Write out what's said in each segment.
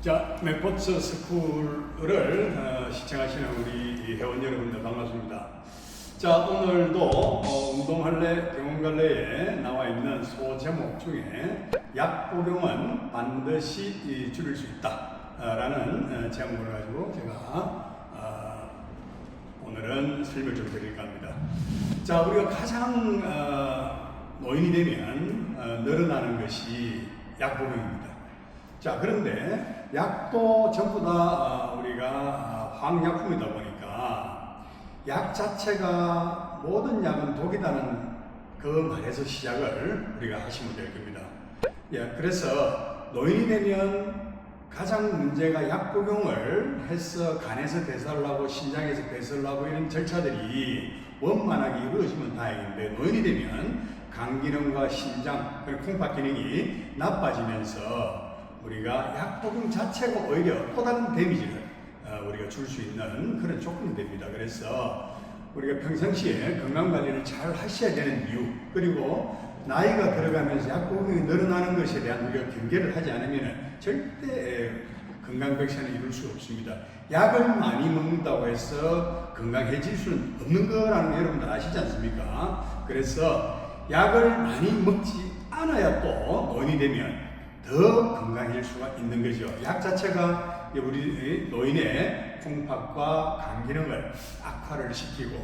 자, 맥포츠 스쿨을 어, 시청하시는 우리 회원 여러분들 반갑습니다. 자, 오늘도 어, 운동할래, 병원갈래에 나와 있는 소제목 중에 약 복용은 반드시 이, 줄일 수 있다. 어, 라는 어, 제목을 가지고 제가 어, 오늘은 설명 좀 드릴까 합니다. 자, 우리가 가장 어, 노인이 되면 어, 늘어나는 것이 약 복용입니다. 자, 그런데 약도 전부 다 어, 우리가 어, 황약품이다 보니까 약 자체가 모든 약은 독이다는 그 말에서 시작을 우리가 하시면 될 겁니다. 예, 그래서 노인이 되면 가장 문제가 약 복용을 해서 간에서 배설을 하고 신장에서 배설을 하고 이런 절차들이 원만하게 이루어지면 다행인데 노인이 되면 간 기능과 신장 그리고 콩팥 기능이 나빠지면서 우리가 약 복용 자체가 오히려 또 다른 데미지를 어, 우리가 줄 수 있는 그런 조건이 됩니다. 그래서 우리가 평상시에 건강 관리를 잘 하셔야 되는 이유 그리고 나이가 들어가면서 약 복용이 늘어나는 것에 대한 우리가 경계를 하지 않으면 절대 건강 백신을 이룰 수 없습니다. 약을 많이 먹는다고 해서 건강해질 수는 없는 거라는 거 여러분들 아시지 않습니까? 그래서 약을 많이 먹지 않아야 또 노인이 되면 더 건강해질 수가 있는 거죠. 약 자체가 우리 노인의 콩팥과 간 기능을 악화를 시키고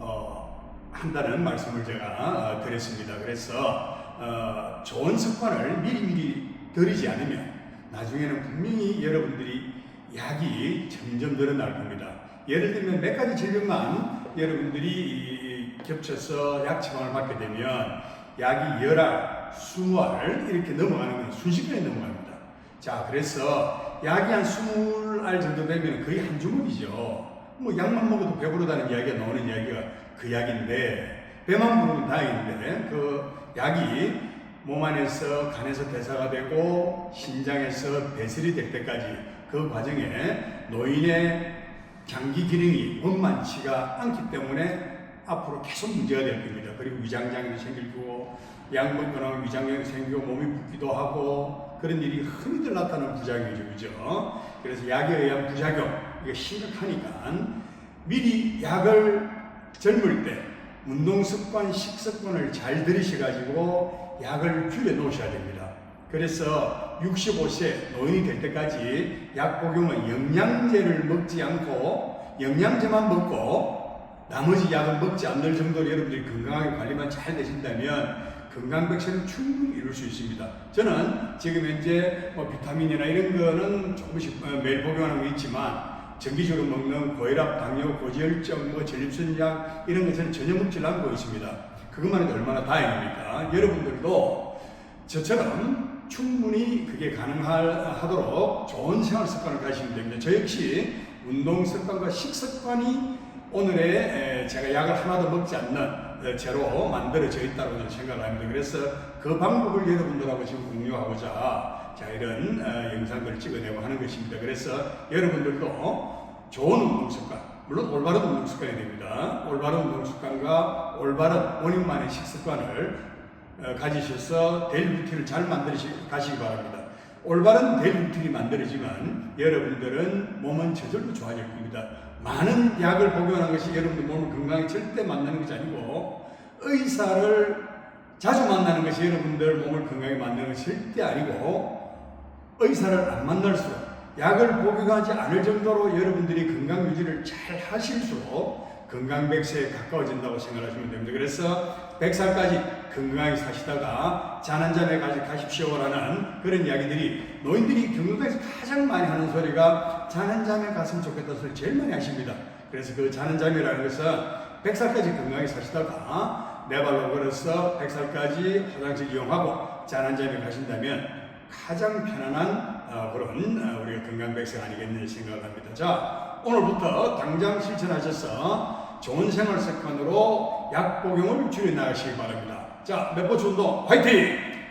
어, 한다는 말씀을 제가 어, 드렸습니다. 그래서 어, 좋은 습관을 미리미리 들이지 않으면 나중에는 분명히 여러분들이 약이 점점 늘어날 겁니다. 예를 들면 몇 가지 질병만 여러분들이 겹쳐서 약 처방을 받게 되면 약이 열알, 수알 이렇게 넘어가는 건 순식간에 넘어갑니다. 자, 그래서 약이 한 20알 정도 되면 거의 한 주먹이죠. 뭐 약만 먹어도 배부르다는 이야기가 나오는 이야기가 그 약인데 배만 부르면 다행인데 그 약이 몸 안에서 간에서 대사가 되고 신장에서 배설이 될 때까지 그 과정에 노인의 장기 기능이 원만치가 않기 때문에 앞으로 계속 문제가 될 겁니다. 그리고 위장장애도 생길 거고 약 먹거나 위장장애 생기고 몸이 붓기도 하고 그런 일이 흔히들 나타나는 부작용이죠. 그죠? 그래서 약에 의한 부작용 이게 심각하니까 미리 약을 젊을 때 운동 습관, 식습관을 잘 들이셔가지고 약을 줄여 놓으셔야 됩니다. 그래서 65세 노인이 될 때까지 약 복용은 영양제를 먹지 않고 영양제만 먹고 나머지 약은 먹지 않는 정도로 여러분들이 건강하게 관리만 잘 되신다면 건강 백신은 충분히 이룰 수 있습니다. 저는 지금 현재 뭐 비타민이나 이런 거는 조금씩 어, 매일 복용하는 거 있지만 정기적으로 먹는 고혈압, 당뇨, 고지혈증, 뭐 전립선약 이런 거 저는 전혀 먹지 않고 있습니다. 그것만 해도 얼마나 다행입니까? 여러분들도 저처럼 충분히 그게 가능하도록 좋은 생활 습관을 가지시면 됩니다. 저 역시 운동 습관과 식습관이 오늘의 제가 약을 하나도 먹지 않는 제로 만들어져 있다고 생각을 합니다. 그래서 그 방법을 여러분들하고 지금 공유하고자 자 이런 영상들을 찍어내고 하는 것입니다. 그래서 여러분들도 좋은 운동 습관, 물론 올바른 운동 습관이 됩니다. 올바른 운동 습관과 올바른 본인만의 식습관을 어, 가지셔서 데일 루틴을 잘 만들시 가시기 바랍니다. 올바른 데일 루틴이 만들어지면 여러분들은 몸은 저절로 좋아질 겁니다. 많은 약을 복용하는 것이 여러분들 몸 건강에 절대 만나는 것이 아니고 의사를 자주 만나는 것이 여러분들 몸을 건강하게 만드는 것이 절대 아니고 의사를 안 만날수록 약을 복용하지 않을 정도로 여러분들이 건강 유지를 잘 하실수록 건강 백세에 가까워진다고 생각하시면 됩니다. 그래서 100살까지 건강하게 사시다가 잔한잠에 가지 가십시오라는 그런 이야기들이 노인들이 경로당에서 가장 많이 하는 소리가 잔한잠에 갔으면 좋겠다 소리 제일 많이 하십니다. 그래서 그 잔한잠이라는 것은 100살까지 건강하게 사시다가 내 발로 걸어서 100살까지 화장실 이용하고 잔한잠에 가신다면 가장 편안한 어, 그런 어, 우리가 건강 백세 아니겠느냐 생각을 합니다. 자, 오늘부터 당장 실천하셔서 좋은 생활 습관으로 약 복용을 줄여 나가시기 바랍니다. 자, 몇 번째 운동 화이팅!